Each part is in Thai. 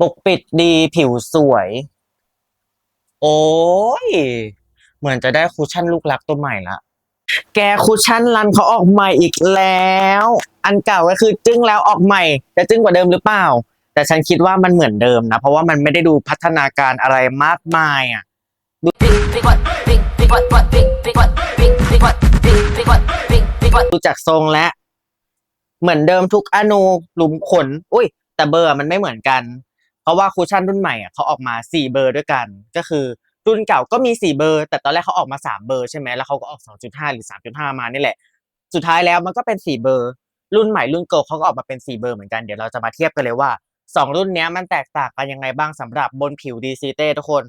ปกปิดดีผิวสวย โอ้ย เหมือนจะได้คุชชั่นลูกรักตัวใหม่ละ แกคุชชั่นรันเขาออกใหม่อีกแล้ว อันเก่าก็คือจึ้งแล้วออกใหม่ จะจึ้งกว่าเดิมหรือเปล่า แต่ฉันคิดว่ามันเหมือนเดิมนะ เพราะว่ามันไม่ได้ดูพัฒนาการอะไรมากมายอะดูจากทรงและ เหมือนเดิมทุกอนูหลุมขน อุ้ย แต่เบอร์มันไม่เหมือนกัน เพราะว่าคูชั่นรุ่นใหม่อะเขาออกมาสี่เบอร์ด้วยกัน ก็คือรุ่นเก่าก็มีสี่เบอร์ แต่ตอนแรกเขาออกมาสามเบอร์ใช่ไหมแล้วเขาก็ออกสองจุดห้าหรือสามจุดห้ามานี่แหละ สุดท้ายแล้วมันก็เป็นสี่เบอร์ รุ่นใหม่รุ่นเก่าเขาก็ออกมาเป็นสี่เบอร์เหมือนกัน เดี๋ยวเราจะมาเทียบกันเลยว่าสองรุ่นนี้มันแตกต่างกันยังไงบ้างสำหรับบนผิวดีซีเต้ทุกคน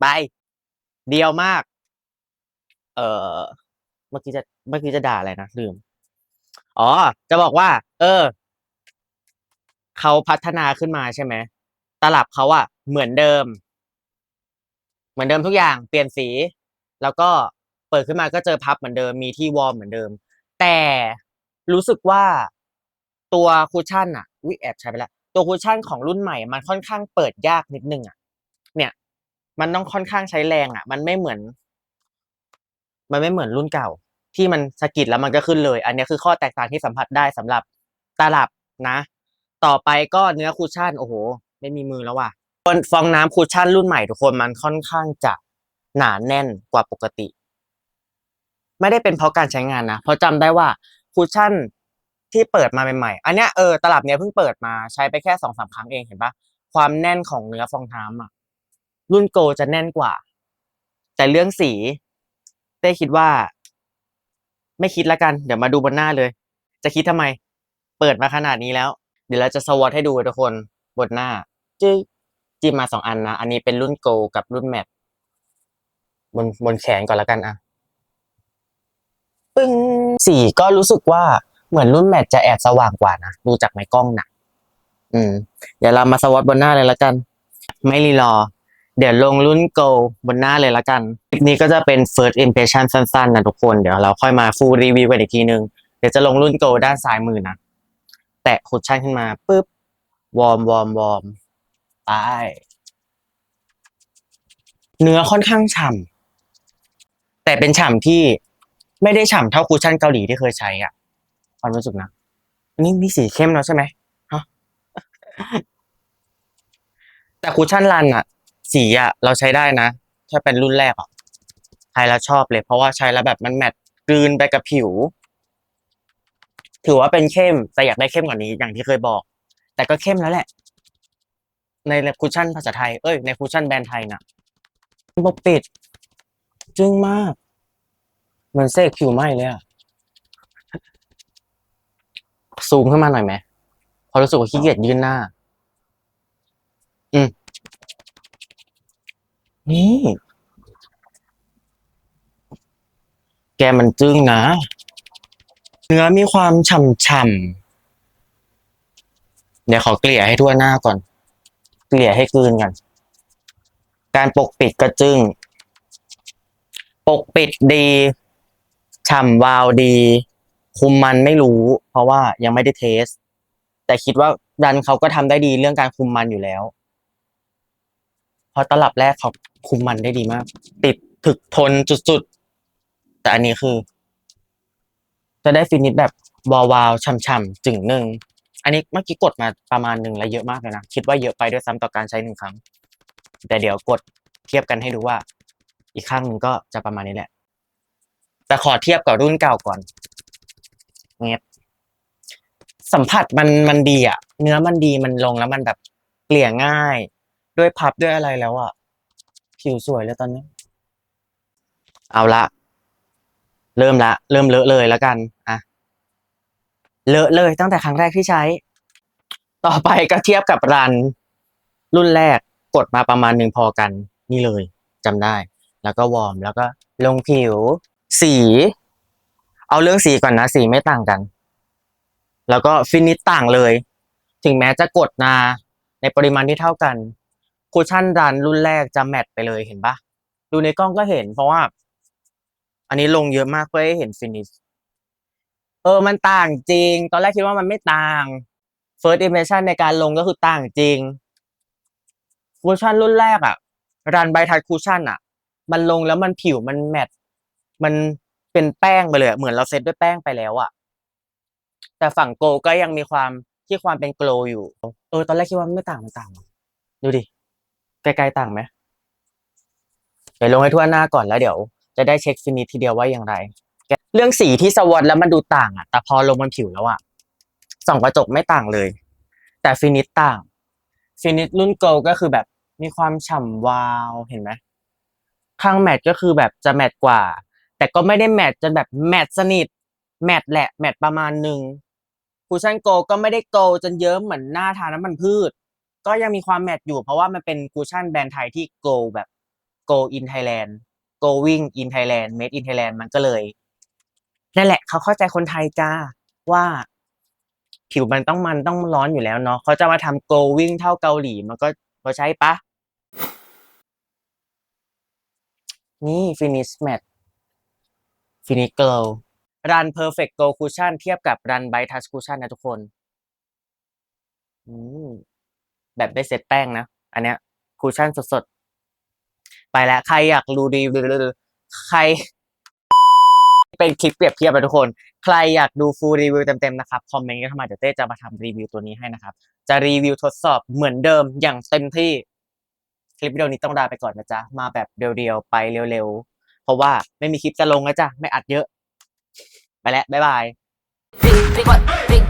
ไปเดียวมาก เออเมื่อกี้จะเมื่อกี้จะด่าอะไรนะลืม อ๋อ จะบอกว่า เออเขาพัฒนาขึ้นมาใช่ไหม ตลับเขาอะเหมือนเดิม เหมือนเดิมทุกอย่างเปลี่ยนสี แล้วก็เปิดขึ้นมาก็เจอพับเหมือนเดิมมีที่วอร์มเหมือนเดิม แต่รู้สึกว่าตัวคุชชั่นอะวิแอบใช้ไปแล้วตัวคุชชั่นของรุ่นใหม่มันค่อนข้างเปิดยากนิดนึงอะเนี่ย มันต้องค่อนข้างใช้แรงอะมันไม่เหมือน มันไม่เหมือนรุ่นเก่า ที่มันสะกิดแล้วมันก็ขึ้นเลย อันนี้คือข้อแตกต่างที่สัมผัสได้สำหรับตลับนะ ต่อไปก็เนื้อคุชชั่นโอ้โห ไม่มีมือแล้วว่ะฟองน้ำคุชชั่นรุ่นใหม่ทุกคนมันค่อนข้างจะหนาแน่นกว่าปกติ ไม่ได้เป็นเพราะการใช้งานนะเพราะจำได้ว่าคุชชั่นที่เปิดมาใหม่ๆอันเนี้ยเออตลับเนี้ยเพิ่งเปิดมาใช้ไปแค่สองสามครั้งเองเห็นปะความแน่นของเนื้อฟองน้ำอะรุ่นโกจะแน่นกว่า แต่เรื่องสีเต้คิดว่า ไม่คิดละกัน เดี๋ยวมาดูบนหน้าเลย จะคิดทำไม เปิดมาขนาดนี้แล้ว เดี๋ยวเราจะสวอตให้ดูทุกคนบนหน้า จึ๊กจิ้มมาสองอันนะ อันนี้เป็นรุ่นโกกับรุ่นแมทบนบนแขนก่อนละกันอะ ปึ้งสีก็รู้สึกว่าเหมือนรุ่นแมทจะแอบสว่างกว่านะ ดูจากในกล้องนะอืม เดี๋ยวเรามาสวอตบนหน้าเลยละกัน ไม่รีรอ เดี๋ยวลงรุ่นโกบนหน้าเลยละกัน คลิปนี้ก็จะเป็น first impression สั้นๆนะทุกคน เดี๋ยวเราค่อยมา full review กันอีกทีนึง เดี๋ยวจะลงรุ่นโกด้านซ้ายมือนะ แตะคุชชั่นขึ้นมาปุ๊บ วอร์มวอร์มวอร์ม ไป เนื้อค่อนข้างฉ่ำแต่เป็นฉ่ำที่ไม่ได้ฉ่ำเท่าคุชชั่นเกาหลีที่เคยใช้อะความรู้สึกนะนนี้มีสีเข้มแล้วใช่ไหมฮะแต่คุชชั่นรันอะสีอะเราใช้ได้นะ ถ้าเป็นรุ่นแรกอะใช้แล้วชอบเลย เพราะว่าใช้แล้วแบบมันแมทกลืนไปกับผิว ถือว่าเป็นเข้มแต่อยากได้เข้มกว่านี้อย่างที่เคยบอก แต่ก็เข้มแล้วแหละ ในคุชชั่นภาษาไทย เอ้ยในคุชชั่นแบรนด์ไทยน่ะปกปิด จึ้งมาก เหมือนเสกผิวไหมเลยอะซูมขึ้นมาหน่อยไหมพราะรู้สึกว่าขี้เกียจยืนหน้า อืม นี่ แกมันจึ้งนะ เนื้อมีความฉ่ำๆเดี๋ยวขอเกลี่ยให้ทั่วหน้าก่อน กลี่ยให้กลืนกัน การปกปิดก็จึ้งปกปิดดีฉ่ำวาวดี คุมมันไม่รู้ เพราะว่ายังไม่ได้เทส แต่คิดว่าดันเขาก็ทำได้ดีเรื่องการคุมมันอยู่แล้ว เพราะตลับแรกเขาคุมมันได้ดีมาก ติดถึกทนสุดๆ แต่อันนี้คือ จะได้ฟินิชแบบวาวาวๆช่ำๆจึงหนึ่ง อันนี้เมื่อกี้กดมาประมาณหนึ่งแล้วเยอะมากเลยนะ คิดว่าเยอะไปด้วยซ้ำต่อการใช้หนึ่งครั้ง แต่เดี๋ยวกดเทียบกันให้ดูว่า อีกข้างหนึ่งก็จะประมาณนี้แหละ แต่ขอเทียบกับรุ่นเก่าก่อนเงี้ยสัมผัสมันมันดีอะเนื้อมันดีมันลงแล้วมันแบบเกลี่ยง่าย ด้วยพับด้วยอะไรแล้วอะผิวสวยแล้วตอนนี้ เอาละ เริ่มละ เริ่มเลอะเลยแล้วกัน เลอะเลยตั้งแต่ครั้งแรกที่ใช้ ต่อไปก็เทียบกับรัน รุ่นแรกกดมาประมาณหนึ่งพอกัน นี่เลยจำได้ แล้วก็วอร์มแล้วก็ลงผิว สี เอาเรื่องสีก่อนนะสีไม่ต่างกัน แล้วก็ฟินิชต่างเลย ถึงแม้จะกดนาในปริมาณที่เท่ากันคูชั่นรันรุ่นแรกจะแมทไปเลยเห็นปะดูในกล้องก็เห็นเพราะว่า อันนี้ลงเยอะมากเพื่อให้เห็นฟินิช เออมันต่างจริง ตอนแรกคิดว่ามันไม่ต่าง first impression ในการลงก็คือต่างจริงคูชั่นรุ่นแรกอะรันไบทัชคูชั่นอะมันลงแล้วมันผิวมันแมตมันเป็นแป้งไปเลยเหมือนเราเซตด้วยแป้งไปแล้วอะแต่ฝั่งโกก็ยังมีความที่ความเป็นโกลอยู่ เออ ตอนแรกคิดว่าไม่ต่างมันต่างดูดิไกลๆต่างไหมเดี๋ยวลงให้ทั่วหน้าก่อนแล้วเดี๋ยว จะได้เช็คฟินิชทีเดียวว่าอย่างไร เรื่องสีที่สวอตแล้วมันดูต่างอะ แต่พอลงบนผิวแล้วอะส่องกระจกไม่ต่างเลย แต่ฟินิชต่าง ฟินิชรุ่นโกลก็คือแบบมีความฉ่ำวาวเห็นไหมข้างแมตต์ก็คือแบบจะแมตต์กว่า แต่ก็ไม่ได้แมตต์จนแบบแมตต์สนิท แมตต์แหละ แมตต์ประมาณหนึ่งคูชั่นโกลก็ไม่ได้โกลจนเยิ้มเหมือนหน้าทาน้ำมันพืช ก็ยังมีความแมตต์อยู่ เพราะว่ามันเป็นคูชั่นแบรนด์ไทยที่โกลแบบโกลอินไทยแลนด์โกวิ่งอินไทยแลนด์เมดอินไทยแลนด์มันก็เลย นั่นแหละเขาเข้าใจคนไทยจ้าว่าผิวมันต้องมันต้องร้อนอยู่แล้วเนาะเขาจะมาทำโกวิ่งเท่าเกาหลี มันก็พอใช่ปะ นี่ finish matte finish glow run perfect glow cushion เทียบกับ run by touch cushion นะทุกคนอืมแบบได้เซตแป้งนะ อันเนี้ยคูชั่นสดๆ ไปแล้ว ใครอยากรู้รีวิวใคร เป็นคลิปเปรียบเทียบไปทุกคน ใครอยากดูฟูลรีวิวเต็มๆนะครับ คอมเมนต์กันเข้ามาเดี๋ยวเต้จะมาทำรีวิวตัวนี้ให้นะครับ จะรีวิวทดสอบเหมือนเดิมอย่างเต็มที่ คลิปวิดีโอนี้ต้องลาไปก่อนนะจ๊ะ มาแบบเรียวๆไปเร็วๆ เพราะว่าไม่มีคลิปจะลงนะจ๊ะ ไม่อัดเยอะ ไปแล้ว บ๊ายบาย big, big what, big,